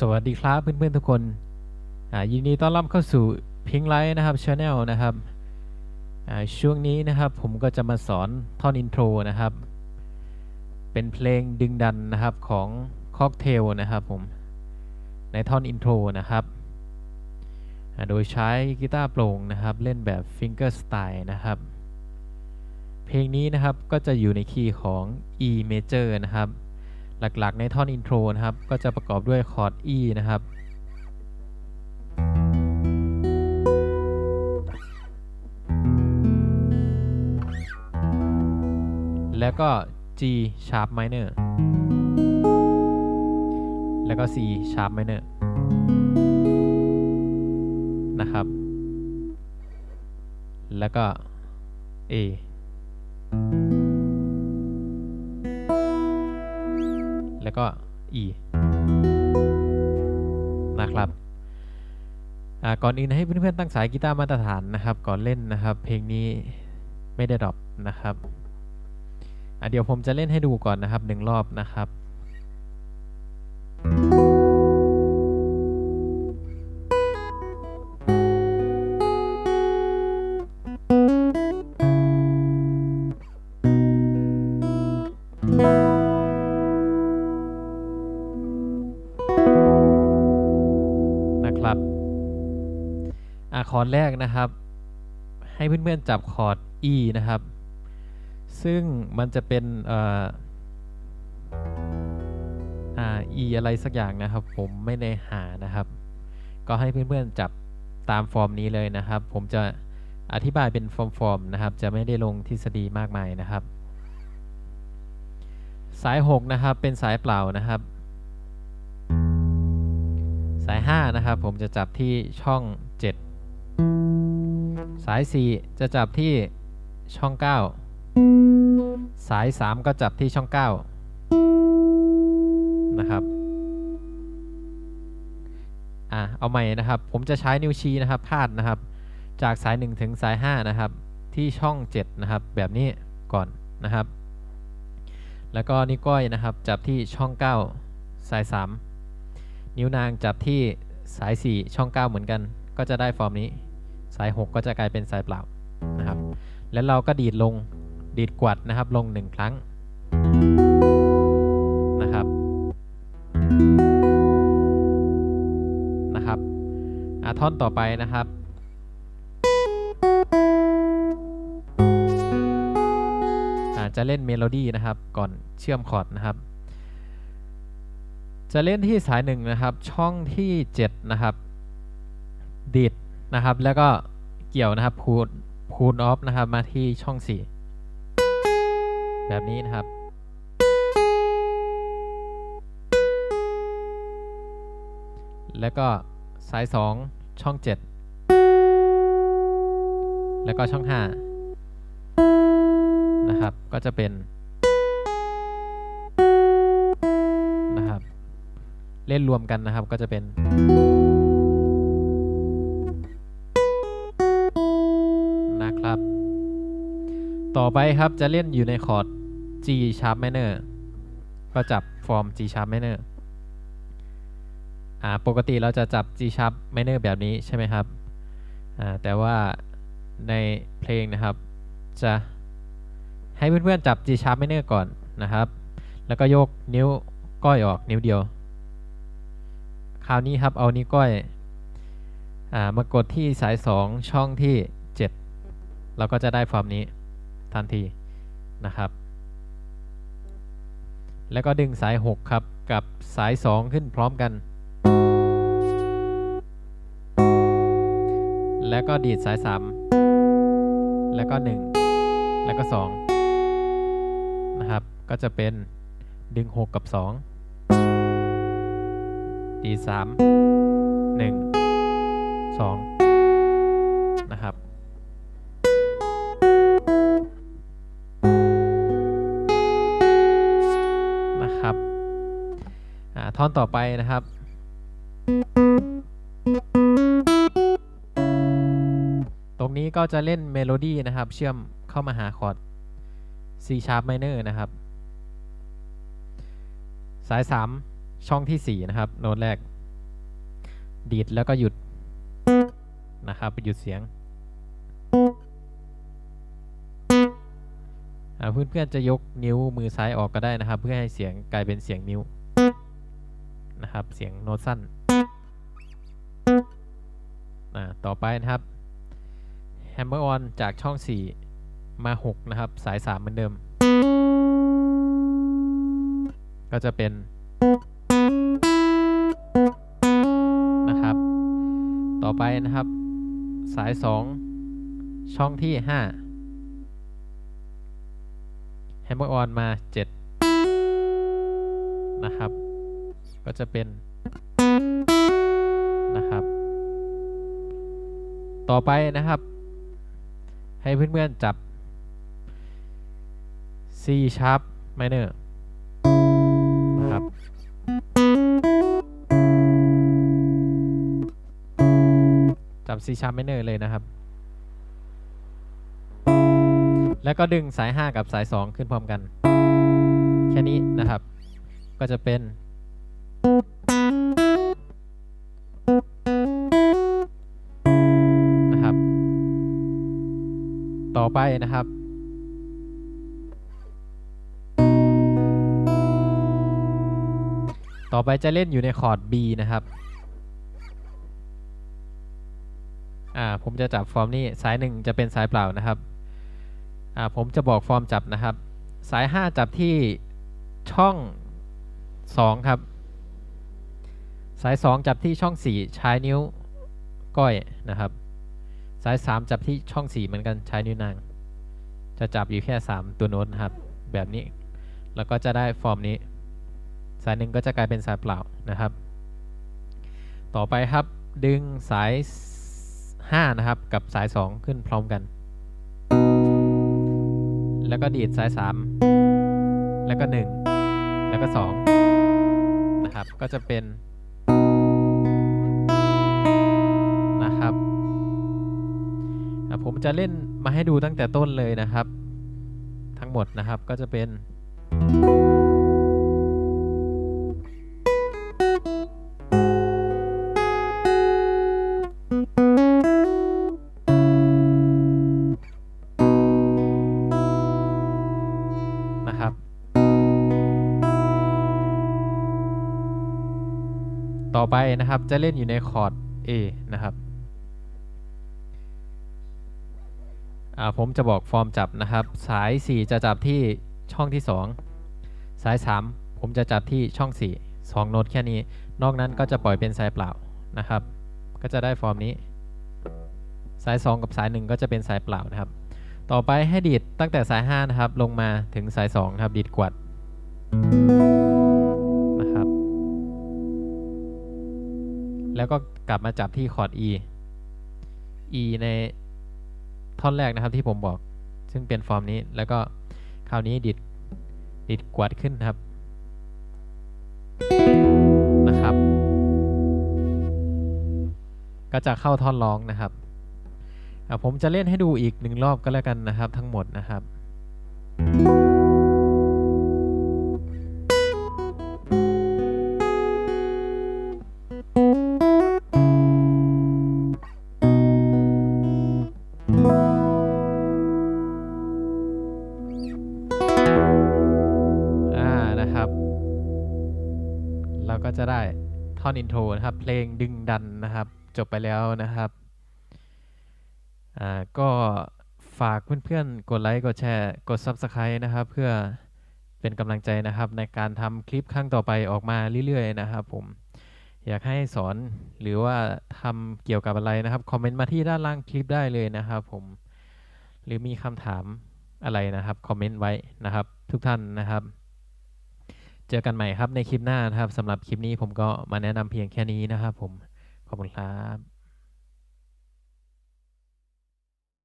สวัสดีครับเพื่อนๆทุกคนยินดีต้อนรับเข้าสู่พิงไลท์นะครับช anel นะครับช่วงนี้นะครับผมก็จะมาสอนท่อนอินโทรนะครับ เป็นเพลงดึงดันนะครับของค็อกเทลนะครับผมในท่อนอินโทรนะครับโดยใช้กีตาร์โปร่งนะครับ เล่นแบบฟิงเกอร์สไตล์นะครับ เพลงนี้นะครับก็จะอยู่ในคีย์ของ E major นะครับ หลักๆ ในท่อนอินโทรนะครับ ก็จะประกอบด้วยคอร์ด E นะครับ แล้วก็ G sharp minor แล้วก็ C sharp minor นะครับ แล้วก็ A แล้วก็ E นะครับก่อนอื่นให้เพื่อนๆตั้งสายกีตาร์มาตรฐานนะครับ ก่อนเล่นนะครับ เพลงนี้ไม่ได้ดรอปนะครับเดี๋ยวผมจะเล่นให้ดูก่อนนะครับหนึ่งรอบนะครับ อะคอร์ดแรกนะครับ ให้เพื่อนๆจับคอร์ด E นะครับ ซึ่งมันจะเป็นเอ่ออ่า E อะไรสักอย่างนะครับ ผมไม่ได้หานะครับ ก็ให้เพื่อนๆจับตามฟอร์มนี้เลยนะครับ ผมจะอธิบายเป็นฟอร์มๆนะครับ จะไม่ได้ลงทฤษฎีมากมายนะครับ สาย 6 นะครับ เป็นสายเปล่านะครับ สาย 5 นะครับ ผมจะจับที่ช่อง สาย 4 จะจับที่ช่อง 9 สาย 3 ก็จับที่ช่อง 9 นะครับอะเอาใหม่นะครับ ผมจะใช้นิ้วชี้นะครับพาดนะครับ จากสาย 1 ถึงสาย 5 นะครับ ที่ช่อง 7 นะครับ แบบนี้ก่อนนะครับ แล้วก็นิ้วก้อยนะครับ จับที่ช่อง 9 สาย 3 นิ้วนางจับที่สาย 4 ช่อง 9 เหมือนกัน ก็จะได้ฟอร์มนี้ สาย6ก็จะกลายเป็นสายเปล่านะครับ แล้วเราก็ดีดลงดีดกวัดนะครับลง 1 ครั้งนะครับนะครับอะท่อนต่อไปนะครับอะจะเล่นเมโลดี้นะครับก่อนเชื่อมคอร์ดนะครับ จะเล่นที่สายหนึ่งนะครับ ช่องที่ 7 นะครับ ดีด นะครับ แล้วก็เกี่ยวนะครับพูนพูนออฟนะครับ มาที่ช่อง 4 แบบนี้นะครับ แล้วก็สาย 2 ช่อง 7 แล้วก็ช่อง 5 นะครับ ก็จะเป็นนะครับ เล่นรวมกันนะครับก็จะเป็น อไปครับจะเล่นอยู่ในคอร์ด G sharp minor ก็จับฟอร์ม G sharp minor อ่าปกติเราจะจับ G sharp minor แบบนี้ใช่ไหมครับอ่าแต่ว่าในเพลงนะครับ จะให้เพื่อนๆจับ G sharp minor ก่อนนะครับ แล้วก็โยกนิ้วก้อยออกนิ้วเดียว คราวนี้ครับเอานิ้วก้อยอ่ามากดที่สาย 2 ช่องที่ 7 เราก็จะได้ฟอร์มนี้ ทันทีนะครับ แล้วก็ดึงสาย 6 ครับ กับสาย 2 ขึ้นพร้อมกัน แล้วก็ดีดสาย 3 แล้วก็ 1 แล้วก็ 2 นะครับ ก็จะเป็นดึง 6 กับ 2 ดีสามหนึ่งสองนะครับ ท่อนต่อไปนะครับ ตรงนี้ก็จะเล่นเมโลดี้นะครับ เชื่อมเข้ามาหาคอร์ด C sharp minor นะครับ สาย 3 ช่องที่ 4 นะครับ โน้ตแรก ดีดแล้วก็หยุดนะครับหยุดเสียงเพื่อนๆจะยกนิ้วมือซ้ายออกก็ได้นะครับ เพื่อให้เสียงกลายเป็นเสียงนิ้ว นะครับ เสียงโน้ตสั้นอ่าต่อไปนะครับ Hammer on จากช่อง 4 มา 6 นะครับ สาย 3 เหมือนเดิม ก็จะเป็นนะครับ ต่อไปนะครับ สาย 2 ช่องที่5 Hammer on มา 7 นะครับ ก็จะเป็นนะครับ ต่อไปนะครับ ให้เพื่อนๆจับ C sharp minor นะครับ จับ C sharp minor เลยนะครับ แล้วก็ดึงสาย 5 กับสาย 2 ขึ้นพร้อมกัน แค่นี้นะครับ ก็จะเป็น นะครับ ต่อไปนะครับ ต่อไปจะเล่นอยู่ในคอร์ด B นะครับ อ่า ผมจะจับฟอร์มนี้สายหนึ่งจะเป็นสายเปล่านะครับ อ่า ผมจะบอกฟอร์มจับนะครับ สาย 5 จับที่ช่อง 2 ครับ สาย 2 จับที่ช่อง 4 ใช้นิ้วก้อยนะครับ สาย 3 จับที่ช่อง 4 เหมือนกันใช้นิ้วนาง จะจับอยู่แค่ 3 ตัวโน้ตนะครับ แบบนี้ แล้วก็จะได้ฟอร์มนี้ สายหนึ่งก็จะกลายเป็นสายเปล่านะครับ ต่อไปครับดึงสาย 5 นะครับ กับสาย 2 ขึ้นพร้อมกัน แล้วก็ดีดสาย 3 แล้วก็ 1 แล้วก็ 2 นะครับ ก็จะเป็น จะเล่นมาให้ดูตั้งแต่ต้นเลยนะครับ ทั้งหมดนะครับก็จะเป็นนะครับ ต่อไปนะครับจะเล่นอยู่ในคอร์ด A นะครับ อ่า ผมจะบอกฟอร์มจับนะครับ สาย 4 จะจับที่ช่องที่ 2 สาย 3 ผมจะจับที่ช่อง 4 2 โน้ตแค่นี้ นอกนั้นก็จะปล่อยเป็นสายเปล่านะครับ ก็จะได้ฟอร์มนี้ สาย 2 กับสาย 1 ก็จะเป็นสายเปล่านะครับ ต่อไปให้ดีดตั้งแต่สาย 5 นะครับ ลงมาถึงสาย2นะครับ ดีดกวัดนะครับ แล้วก็กลับมาจับที่คอร์ด E E ใน ท่อนแรกนะครับที่ผมบอก ซึ่งเป็นฟอร์มนี้แล้วก็คราวนี้ดิดดิดกวาดขึ้นครับนะครับ ก็จะเข้าท่อนร้องนะครับผมจะเล่นให้ดูอีกหนึ่งรอบก็แล้วกันนะครับทั้งหมดนะครับ เราก็จะได้ท่อนอินโทรนะครับ เพลงดึงดันนะครับ จบไปแล้วนะครับ อ่า ก็ฝากเพื่อนๆ กดไลค์ กดแชร์ กด Subscribe นะครับ เพื่อเป็นกำลังใจนะครับ ในการทำคลิปครั้งต่อไปออกมาเรื่อยๆ นะครับผมอยากให้สอนหรือว่าทำเกี่ยวกับอะไรนะครับ คอมเมนต์มาที่ด้านล่างคลิปได้เลยนะครับผมหรือมีคำถามอะไรนะครับ คอมเมนต์ไว้นะครับ ทุกท่านนะครับ เจอกันใหม่ครับในคลิปหน้านะครับสำหรับคลิปนี้ผมก็มาแนะนำเพียงแค่นี้นะครับผมขอบคุณครับ